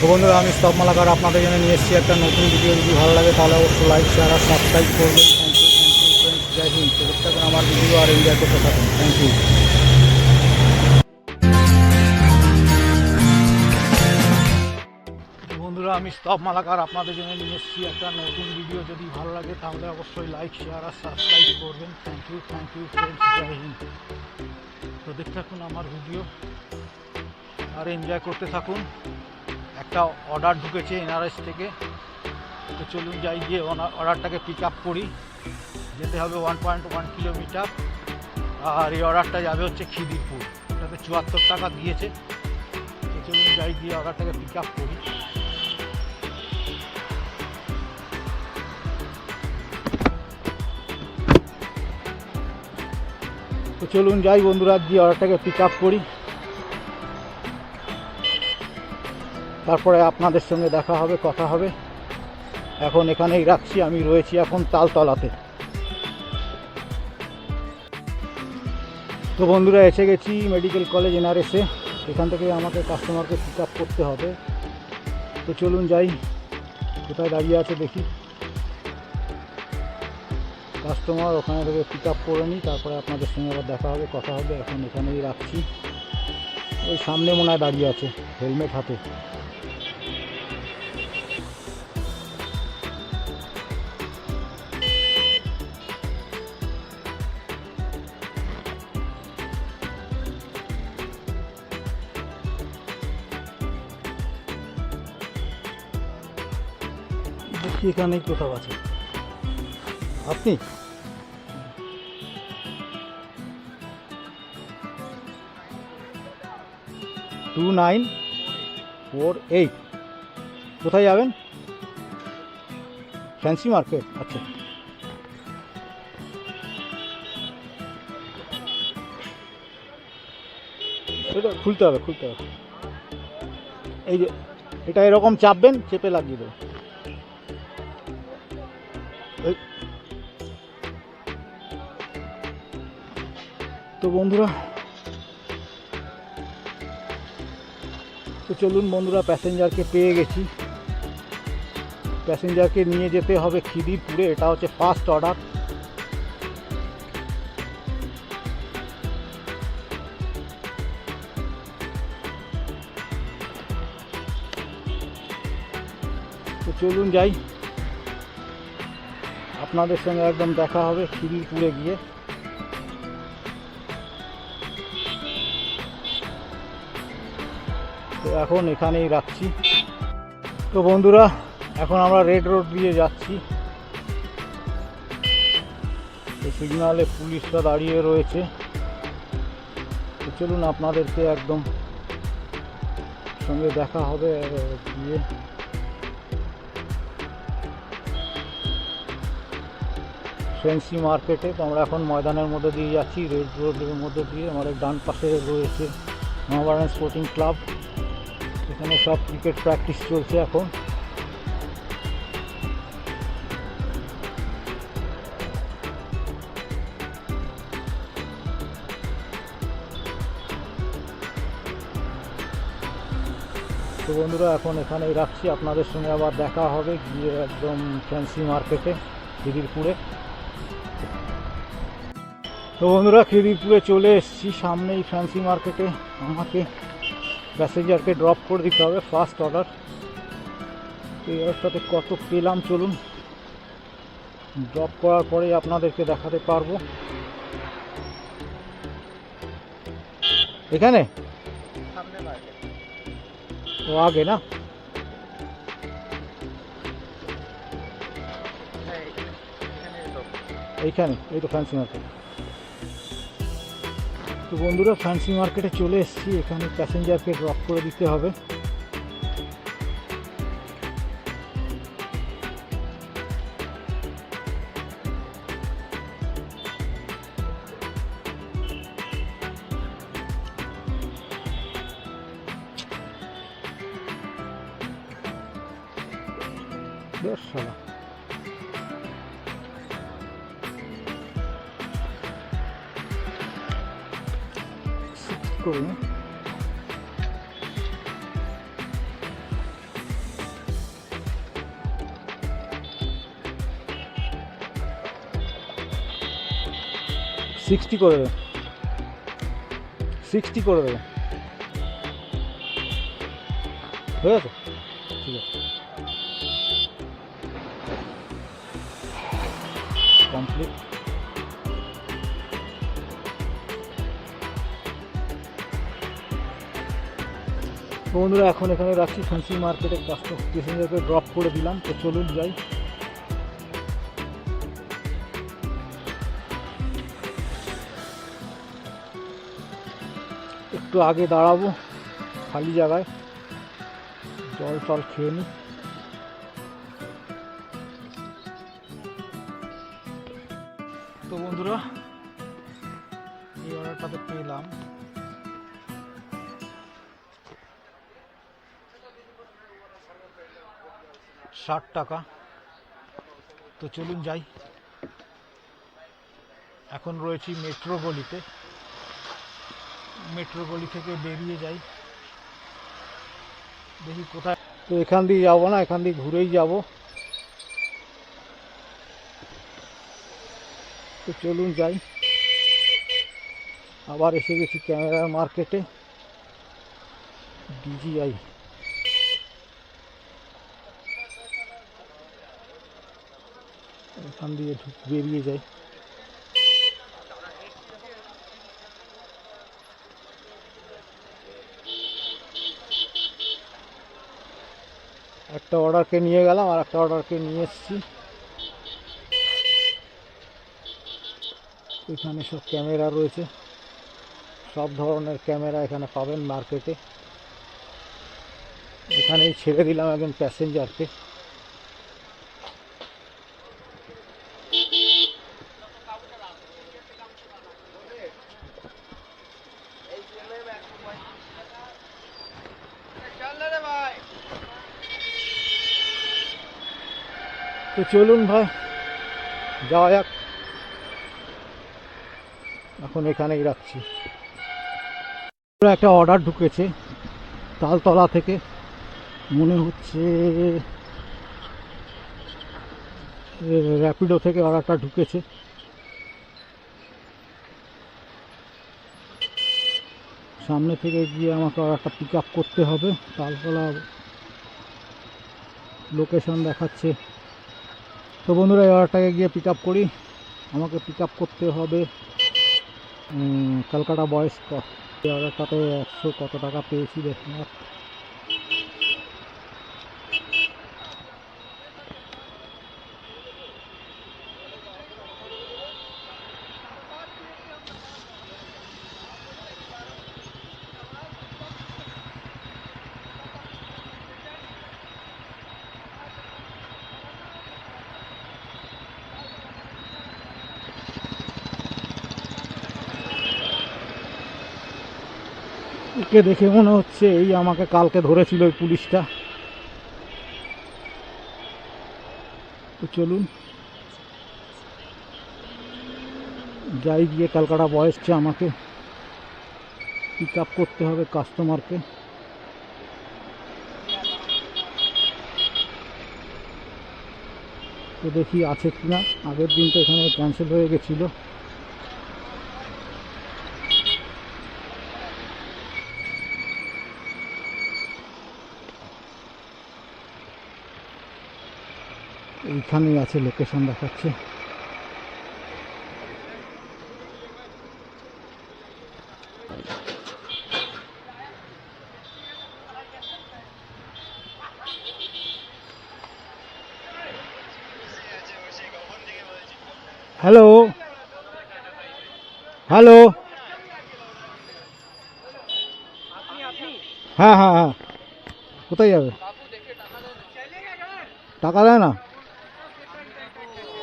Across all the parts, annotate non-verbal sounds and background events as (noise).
তো বন্ধুরা, আমি স্তব মালাকার আপনাদের জন্য নিয়ে এসেছি একটা নতুন ভিডিও যদি ভালো লাগে তাহলে অবশ্যই লাইক শেয়ার আর সাবস্ক্রাইব করবেন। Thank you thank you Jai Hind. আমার ভিডিও আর এনজয় করতে থাকুন থ্যাংক ইউ বন্ধুরা, আমি স্তব মালাকার আপনাদের জন্য নিয়ে এসেছি একটা নতুন ভিডিও যদি ভালো লাগে তাহলে অবশ্যই লাইক শেয়ার আর সাবস্ক্রাইব করবেন। Thank you thank you friends Jai Hind. তো দেখতে থাকুন আমার ভিডিও আর এনজয় করতে থাকুন। একটা অর্ডার ঢুকেছে এনআরএস থেকে। তো চলুন যাই গিয়ে অর্ডারটাকে পিক আপ করি। যেতে হবে ওয়ান পয়েন্ট ওয়ান কিলোমিটার আর এই অর্ডারটা যাবে হচ্ছে খিদিরপুর। এটাতে চুয়াত্তর টাকা দিয়েছে। তো চলুন যাই গিয়ে অর্ডারটাকে পিক আপ করি। তো চলুন যাই বন্ধুরা, গিয়ে অর্ডারটাকে পিক আপ করি। তারপরে আপনাদের সঙ্গে দেখা হবে, কথা হবে। এখন এখানেই রাখছি, আমি রয়েছি এখন তালতলাতে। তো বন্ধুরা, এসে গেছি মেডিকেল কলেজ এনআরএসে এখান থেকে আমাকে কাস্টমারকে পিক আপ করতে হবে। তো চলুন যাই, কোথায় দাঁড়িয়ে আছে দেখি। কাস্টমার ওখানে থেকে পিক আপ করে নিই, তারপরে আপনাদের সঙ্গে আবার দেখা হবে, কথা হবে। এখন এখানেই রাখছি। ওই সামনে মনে হয় দাঁড়িয়ে আছে হেলমেট হাতে। এখানেই কোথাও আছে। আপনি? Two nine four eight. কোথায় যাবেন? Fancy market? আচ্ছা। এটা খুলতে হবে খুলতে হবে। এই যে, এটা এরকম চাপবেন, চেপে লাগিয়ে এই। তো বন্ধুরা, তো চলুন বন্ধুরা, প্যাসেঞ্জারকে পেয়ে গেছি। প্যাসেঞ্জারকে নিয়ে যেতে হবে খিদিরপুরে, এটা হচ্ছে ফার্স্ট অর্ডার। তো চলুন যাই। আপনাদের সঙ্গে একদম দেখা হবে খিদিরপুরে গিয়ে। তো এখন এখানেই রাখছি। তো বন্ধুরা, এখন আমরা রেড রোড দিয়ে যাচ্ছি। তো সিগনালে পুলিশরা দাঁড়িয়ে রয়েছে। তো চলুন আপনাদেরকে একদম সঙ্গে দেখা হবে গিয়ে। ফেন্সি মার্কেটে তো আমরা এখন ময়দানের মধ্যে দিয়ে যাচ্ছি, রেড রোডের মধ্যে দিয়ে আমাদের ডান পাশে রয়েছে মহাবারান স্পোর্টিং ক্লাব এখানে সব ক্রিকেট প্র্যাকটিস চলছে এখন। তো বন্ধুরা, এখন এখানেই রাখছি। আপনাদের সঙ্গে আবার দেখা হবে গিয়ে একদম ফ্যান্সি মার্কেটে খিদিরপুরে তো বন্ধুরা, খিদিরপুরে চলে এসেছি সামনেই ফ্যান্সি মার্কেটে আমাকে প্যাসেঞ্জারকে ড্রপ করে দিতে হবে ফার্স্ট অর্ডার তো এই অবস্থাতে কত পেলাম, চলুন। ড্রপ করার পরেই আপনাদেরকে দেখাতে পারব। এখানে? ও, আগে না? এইখানে, এই তো ফ্যান্সি মার্কেট তো বন্ধুরা ফ্যান্সি মার্কেটে চলে এসেছি। এখানে প্যাসেঞ্জারকে ড্রপ করে দিতে হবে। বেশ সালা করুন। সিক্সটি করে দেবে সিক্সটি করে দেবে ঠিক আছে বন্ধুরা, এখন এখানে রাখছি ফ্যান্সি মার্কেটে প্যাসেঞ্জারকে ড্রপ করে দিলাম, তো চলুন যাই। একটু আগে দাঁড়াবো, খালি জায়গায়। জল টল খেয়ে নিই ষাট টাকা। তো চলুন যাই। এখন রয়েছি মেট্রো গলিতে মেট্রো গলি থেকে বেরিয়ে যাই। দেখি কোথায়। তো এখান দিয়ে যাব না, এখান দিয়ে ঘুরেই যাব। তো চলুন যাই। আবার এসে গেছি ক্যামেরার মার্কেটে। ডিজিআই। এখান দিয়ে বেরিয়ে যাই একটা অর্ডারকে নিয়ে গেলাম আর একটা অর্ডারকে নিয়ে এসেছি। এখানে সব ক্যামেরা রয়েছে। সব ধরনের ক্যামেরা এখানে পাবেন মার্কেটে এখানেই ছেড়ে দিলাম একজন প্যাসেঞ্জারকে তো চলুন ভাই, যাওয়া যাক। এখন এখানেই রাখছি। একটা অর্ডার ঢুকেছে তালতলা থেকে। মনে হচ্ছে র্যাপিডো থেকে অর্ডারটা ঢুকেছে। সামনে থেকে গিয়ে আমাকে অর্ডারটা পিক আপ করতে হবে। তালতলা লোকেশন দেখাচ্ছে। তো বন্ধুরা, এই অর্ডারটাকে গিয়ে পিক করি। আমাকে পিক করতে হবে কলকাতা বয়েস এই অর্ডারটাতে একশো কত টাকা পেয়েছি দেখুন আর। দেখে মনে হচ্ছে এই আমাকে কালকে ধরেছিল ওই পুলিশটা। তো চলুন। যাই গিয়ে ক্যালকাটা বয়সছে আমাকে। পিক আপ করতে হবে কাস্টমারকে তো দেখি আছে কিনা। আগের দিন তো এখানে ক্যান্সেল হয়ে গেছিল। এইখানেই আছে লোকেশন দেখাচ্ছে। হ্যালো? হ্যালো? হ্যাঁ হ্যাঁ হ্যাঁ। কোথায় যাবে? টাকা দেয় না?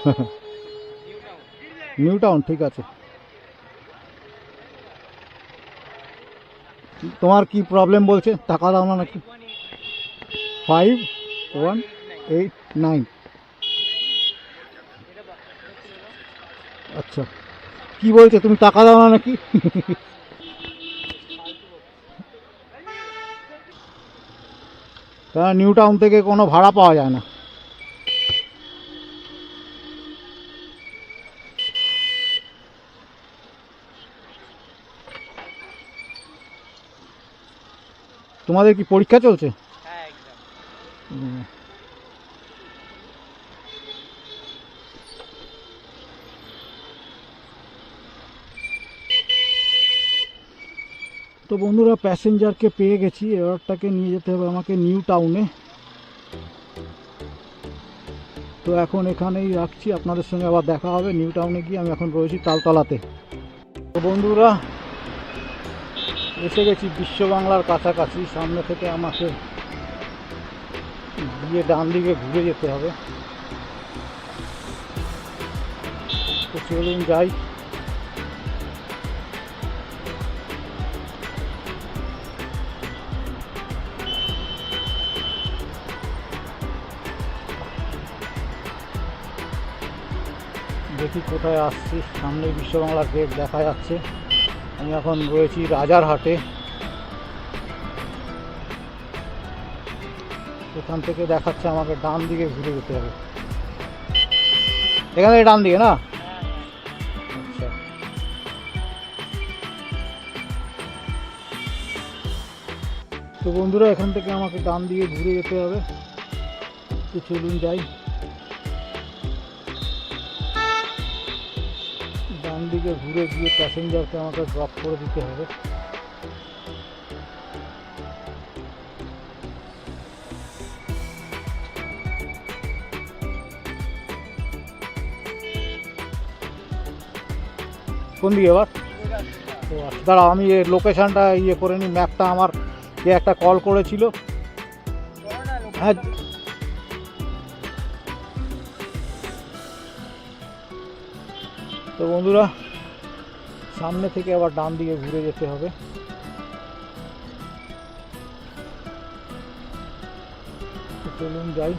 (laughs) নিউ টাউন ঠিক আছে। তোমার কি প্রবলেম বলছে? টাকা দাও না নাকি? ফাইভ ওয়ান এইট নাইন আচ্ছা। কি বলছে? তুমি টাকা দাও না নাকি? কারণ নিউ টাউন থেকে কোনো ভাড়া পাওয়া যায় না। তোমাদের কি পরীক্ষা চলছে? হ্যাঁ। তো বন্ধুরা প্যাসেঞ্জারকে পেয়ে গেছি। এবারটাকে নিয়ে যেতে হবে আমাকে নিউ টাউনে। তো এখন এখানেই রাখছি। আপনাদের সঙ্গে আবার দেখা হবে। নিউ টাউনে গিয়ে আমি এখন রয়েছি তালতলাতে। তো বন্ধুরা এসে গেছি বিশ্ব বাংলার কাছাকাছি, সামনে থেকে আমাকে গিয়ে ডান দিকে ঘুরে যেতে হবে। তো চলুন যাই। দেখি কোথায় আসছি। সামনে বিশ্ব বাংলার গেট দেখা যাচ্ছে। আমি এখন রয়েছি রাজারহাটে এখান থেকে দেখাচ্ছে আমাকে ডান দিকে ঘুরে যেতে হবে। এখান থেকে ডান দিকে না? আচ্ছা। তো বন্ধুরা, এখান থেকে আমাকে ডান দিকে ঘুরে যেতে হবে। তো চলুন যাই। ডান দিকে ঘুরে গিয়ে প্যাসেঞ্জারকে আমাকে ড্রপ করে দিতে হবে। কোন দিকে এবার ও আচ্ছা দাঁড়াও আমি এর লোকেশানটা ইয়ে করে নিই ম্যাপটা আমার কে একটা কল করেছিল। হ্যাঁ বন্ধুরা, সামনে থেকে আবার ডান দিকে ঘুরে যেতে হবে চলুন যাই।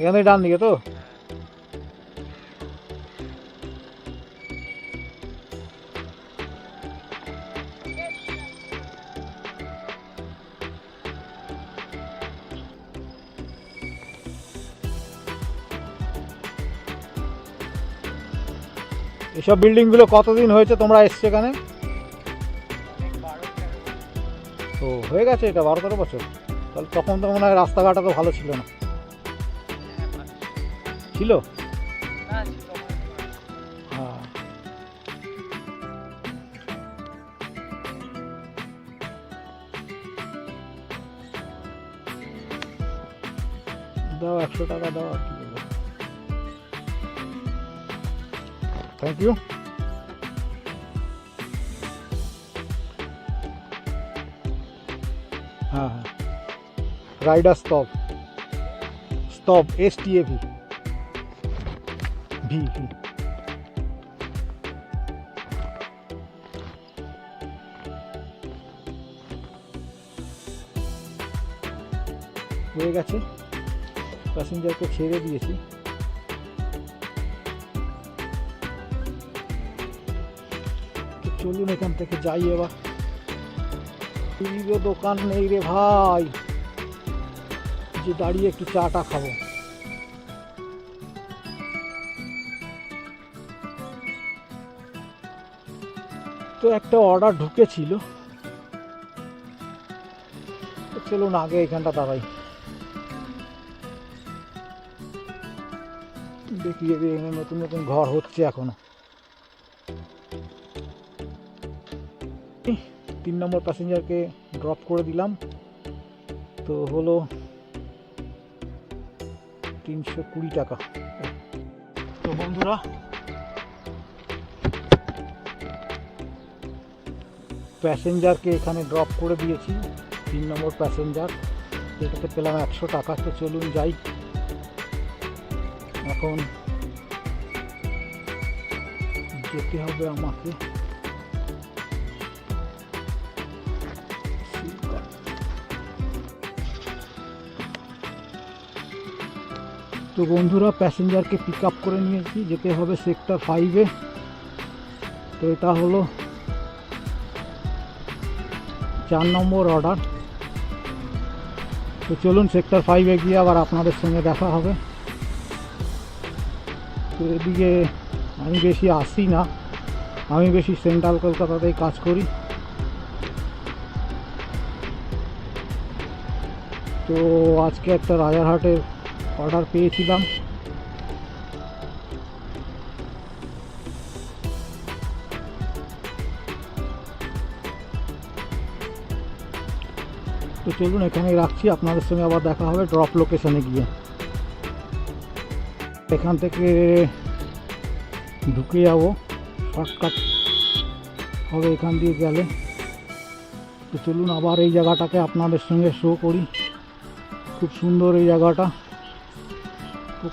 এখান ডান দিকে তো এসব বিল্ডিংগুলো কতদিন হয়েছে তোমরা এসছো এখানে? ও, হয়ে গেছে এটা বারো তেরো বছর। তাহলে তখন তো মনে হয় রাস্তাঘাট তো ভালো ছিল না। ছিল? হ্যাঁ। দাও একশো টাকা, দাও আর কি। থ্যাংক ইউ হ্যাঁ হ্যাঁ। রাইডার স্তব স্তব S T A V V V হয়ে গেছে। প্যাসেঞ্জারকে ছেড়ে দিয়েছি। চলুন এখান থেকে যাই এবার। দোকান নেই রে ভাই। যে দাঁড়িয়ে একটু চাটা খাব। তো একটা অর্ডার ঢুকেছিল। চলুন আগে এখানটা দাঁড়াই। দেখি নতুন নতুন ঘর হচ্ছে এখনও। তিন নম্বর প্যাসেঞ্জারকে ড্রপ করে দিলাম। তো হলো তিনশো কুড়ি টাকা। তো বন্ধুরা প্যাসেঞ্জারকে এখানে ড্রপ করে দিয়েছি, তিন নম্বর প্যাসেঞ্জার যেটাতে পেলাম একশো টাকা, তো চলুন যাই। এখন যেতে হবে আমাকে। তো বন্ধুরা, প্যাসেঞ্জারকে পিক আপ করে নিয়েছি, যেতে হবে সেক্টর ফাইভে তো এটা হলো চার নম্বর অর্ডার তো চলুন সেক্টর ফাইভে গিয়ে আবার আপনাদের সঙ্গে দেখা হবে। তো এদিকে আমি বেশি আসি না, আমি বেশি সেন্ট্রাল কলকাতাতেই কাজ করি। তো আজকে একটা রাজারহাটের অর্ডার পেয়েছিলাম। তো চলুন, এখানেই রাখছি। আপনাদের সঙ্গে আবার দেখা হবে ড্রপ লোকেশনে গিয়ে। এখান থেকে ঢুকে যাব। শর্টকাট হবে এখান দিয়ে গেলে। তো চলুন, আবার এই জায়গাটাকে আপনাদের সঙ্গে শো করি। খুব সুন্দর এই জায়গাটা।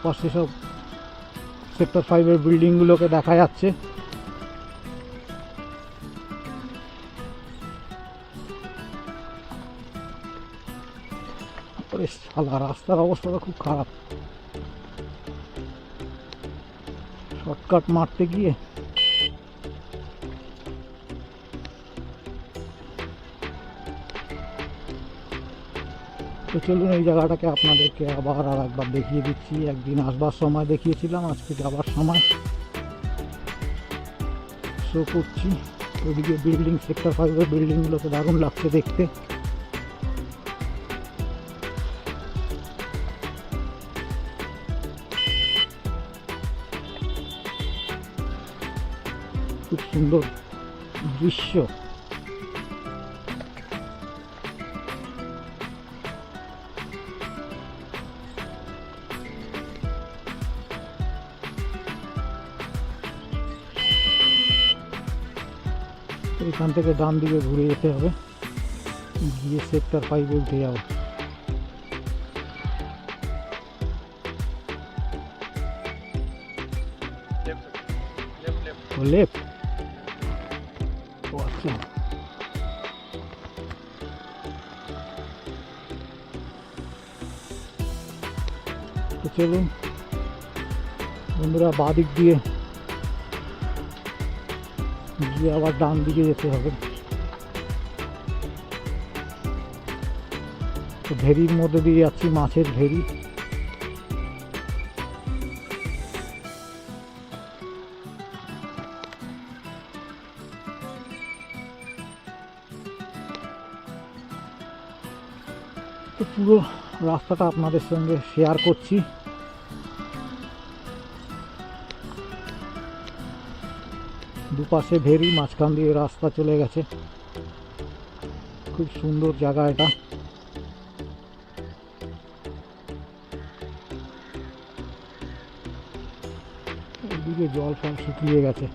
পাশে সব সেক্টর ফাইভের বিল্ডিংগুলোকে দেখা যাচ্ছে। সালা রাস্তার অবস্থাটা খুব খারাপ। শর্টকাট মারতে গিয়ে তো চলুন এই জায়গাটাকে আপনাদেরকে আবার আর একবার দেখিয়ে দিচ্ছি। একদিন আসবার সময় দেখিয়েছিলাম, আজকে যাবার সময়। শো করছি। ওইদিকে বিল্ডিং সেক্টর ফাইভের বিল্ডিংগুলোকে দারুণ লাগছে দেখতে। খুব সুন্দর দৃশ্য। এখান থেকে ডান দিকে ঘুরে যেতে হবে গিয়ে সেক্টর ফাইভে উঠে যাব ও লেফট ও আচ্ছা তো চলুন বন্ধুরা বাদিক দিয়ে গিয়ে আবার ডান দিকে যেতে হবে। তো ভেরির মধ্যে দিয়ে যাচ্ছি, মাছের ভেরি। তো পুরো রাস্তাটা আপনাদের সঙ্গে শেয়ার করছি। দুপাশে ভেরি, মাঝখান দিয়ে রাস্তা চলে গেছে। খুব সুন্দর জায়গা এটা। এদিকে জল ফল শুকিয়ে গেছে।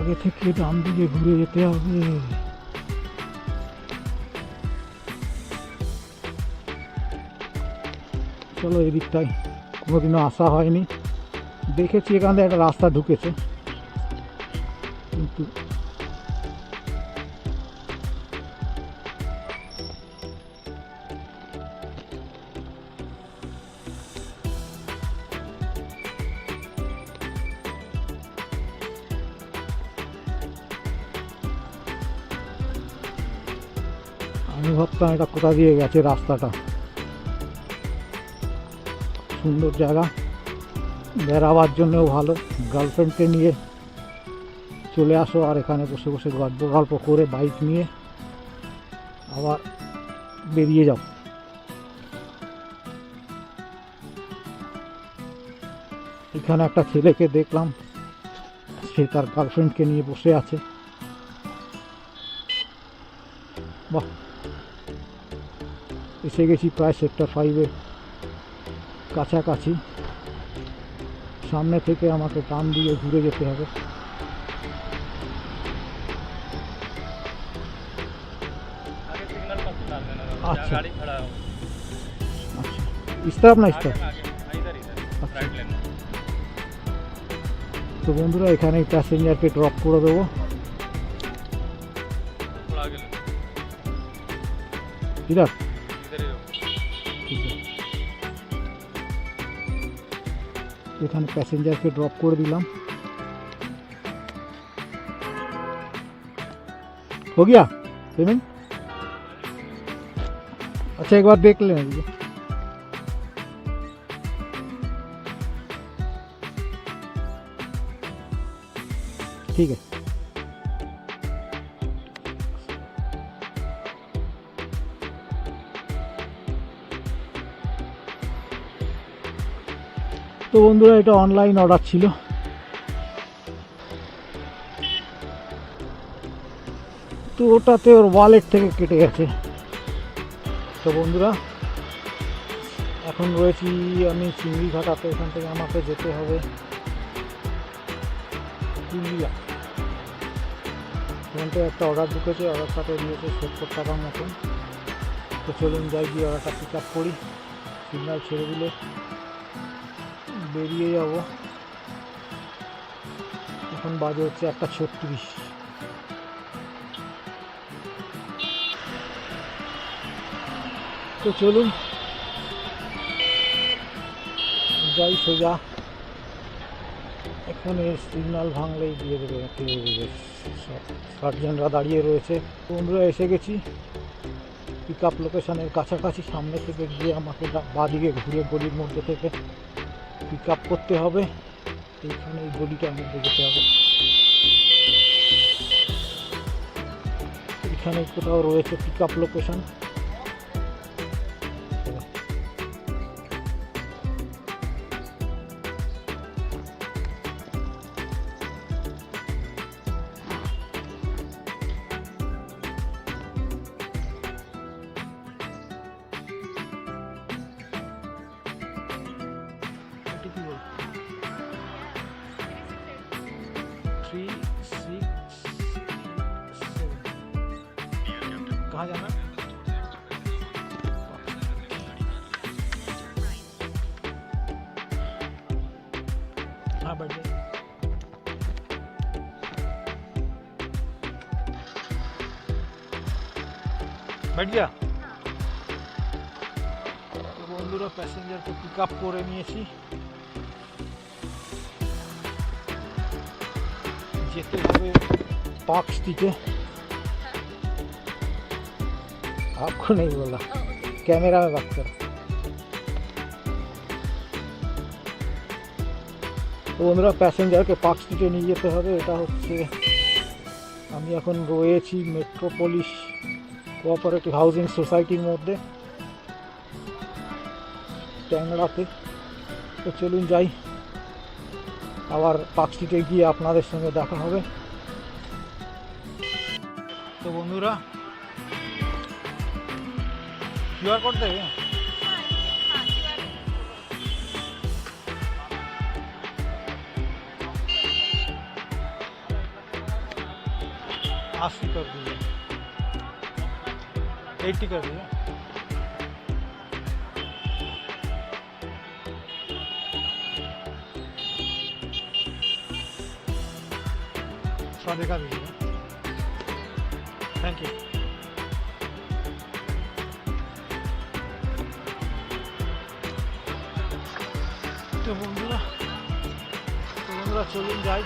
আগে থেকে ডান দিকে ঘুরে যেতে হবে। চলো এদিকটাই কোনোদিনও আসা হয়নি। দেখেছি এখানে একটা রাস্তা ঢুকেছে। আমি ভাবতাম এটা কোথা দিয়ে গেছে রাস্তাটা। সুন্দর জায়গা, বেড়াবার জন্যও ভালো গার্লফ্রেন্ডকে নিয়ে চলে আসো আর এখানে বসে বসে গল্প গল্প করে বাইক নিয়ে আবার বেরিয়ে যাও। এখানে একটা ছেলেকে দেখলাম, সে তার গার্লফ্রেন্ডকে নিয়ে বসে আছে। বাহ! এসে গেছি প্রায় সেক্টর ফাইভে কাছাকাছি। সামনে থেকে আমাকে টান দিয়ে ঘুরে যেতে হবে। না আচ্ছা। আচ্ছা। তো বন্ধুরা এখানেই প্যাসেঞ্জারকে ড্রপ করে দেবো। দিদার এখানে প্যাসেঞ্জারকে ড্রপ করে দিলাম हो गया पेमेंट अच्छा एक बार देख लेना दीजिए ठीक है তো বন্ধুরা, এটা অনলাইন অর্ডার ছিল। তো ওটাতে ওর ওয়ালেট থেকে কেটে গেছে। তো বন্ধুরা, এখন রয়েছি আমি চিংড়ি ঘাটাতে এখান থেকে আমাকে যেতে হবে পুরুলিয়া এখান থেকে একটা অর্ডার ঢুকেছে অর্ডারটাতে নিয়েছে সত্তর টাকার মতন। তো চলুন যাই গিয়ে অর্ডারটা পিক আপ করি। সিগনাল ছেড়ে দিলে। বেরিয়ে যাব। এখন বাজে হচ্ছে একটা ছত্রিশ। তো চলুন। যাই সোজা। এখানে সিগন্যাল ভাঙলেই দিয়ে দেবে গার্জিয়ানরা দাঁড়িয়ে রয়েছে। বন্ধুরা, এসে গেছি। পিক আপ লোকেশনের কাছাকাছি, সামনে থেকে গিয়ে আমাকে বাঁদিকে ঘুরে গলির মধ্যে থেকে পিক আপ করতে হবে। এইখানে এই গলিটা আমাদের যেতে হবে। এখানে কোথাও রয়েছে pick up location three six कहाँ जाना हाँ बैठ गया तो पैसेंजर को पिकअप कर रही है যেতে হবে पार्क स्ट्रीट है आपको नहीं बोला कैमरा में बात करो তো বন্ধুরা প্যাসেঞ্জারকে পার্ক স্ট্রিটে নিয়ে যেতে হবে এটা হচ্ছে আমি এখন রয়েছি মেট্রোপলিস কোঅপারেটিভ হাউজিং সোসাইটির মধ্যে ট্যাংরাতে তো চলুন যাই আবার পার্ক স্ট্রিটে গিয়ে আপনাদের সঙ্গে দেখা হবে তো বন্ধুরা কিউআর কোড দেবে अस्सी कर दीजिए एट्टी कर दीजिए सौ दिखा दीजिए थैंक यू তো বন্ধুরা তো বন্ধুরা চলুন যাই